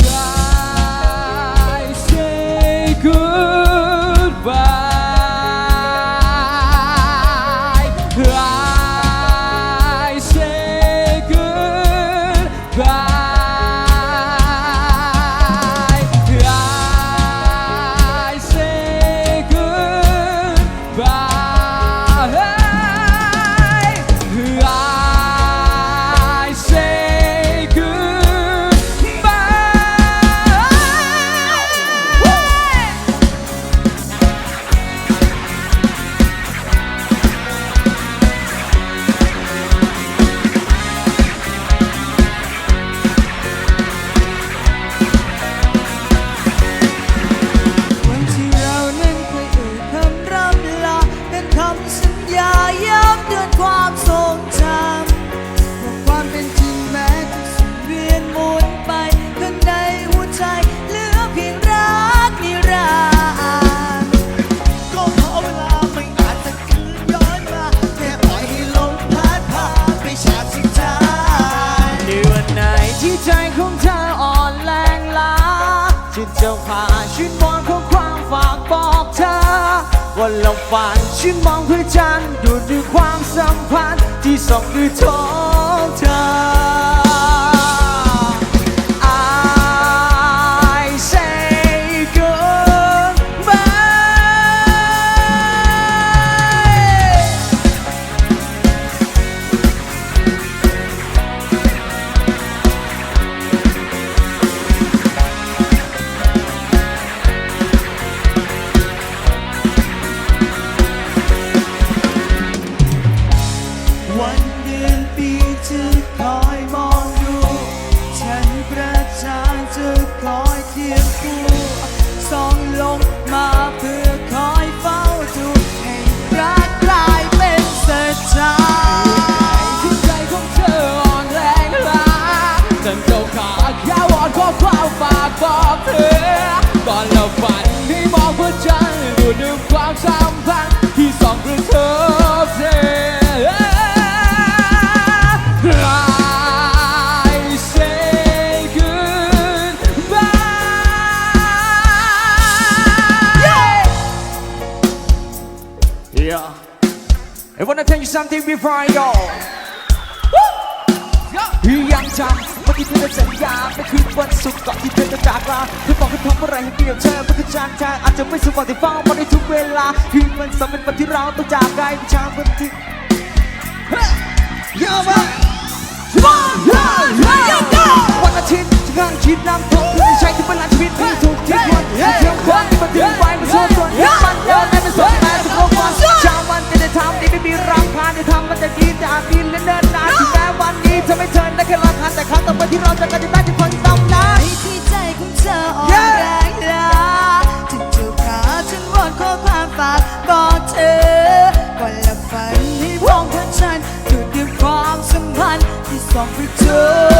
Yeah. จะพาชื่นมองของความฝากบอกเธอว่าเราฝันชื่นมองเพื่อจันดูดด้วยความสัมพันธ์ที่ส่องด้วยท้องเธอ บอกเธอ ก่อนเราฝันให้มองเพื่อจันทร์ดูดึงความสัมพันธ์ที่สองกระทบเธอ I say goodbye Yeah I wanna tell you something before I go ธอสัญญาไม่คืนวันศุกร์ก่อนที่เธอจะจากลาเธอบอกให้ทำอะไรให้เปรียบเธอมันคือจางใจอาจจะไม่สมหวังที่เฝ้ามาในทุกเวลาคืนวันสำคัญวันที่เราต้องจากกันผู้ชายคนที่เยอะมากวันอาทิตย์ที่ข้างคิดน้ำท่วมไม่ใช่ที่เวลาชีวิตที่ถูกทิ้งวันเที่ยงวันที่มันเดือนไปมันโซนส่วนมันเดินในมันสดแม้ทุกโลกวันชาววันจะได้ทำดีไม่มีรำคาญได้ทำมันจะดีจะอาจดีและเดินนานถึงแม้วันนี้จะไม่เทินได้แค่ นใ